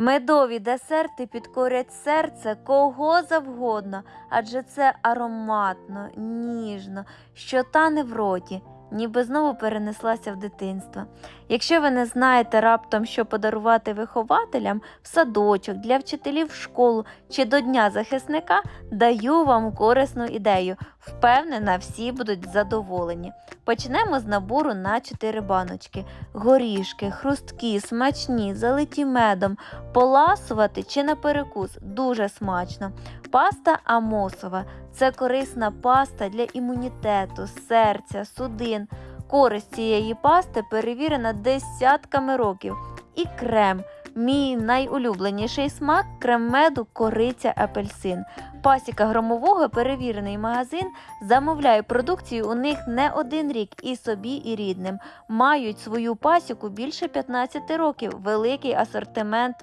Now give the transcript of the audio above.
Медові десерти підкорять серце кого завгодно, адже це ароматно, ніжно, що тане в роті, ніби знову перенеслася в дитинство. Якщо ви не знаєте раптом, що подарувати вихователям в садочок, для вчителів в школу чи до Дня захисника, даю вам корисну ідею. Впевнена, всі будуть задоволені. Почнемо з набору на 4 баночки. Горішки, хрусткі, смачні, залиті медом, поласувати чи на перекус дуже смачно. Паста амосова це корисна паста для імунітету, серця, судин. Користь цієї пасти перевірена десятками років. І крем. Мій найулюбленіший смак крем меду, кориця, апельсин. Пасіка громового перевірений магазин замовляє продукцію у них не один рік і собі, і рідним. Мають свою пасіку більше 15 років, великий асортимент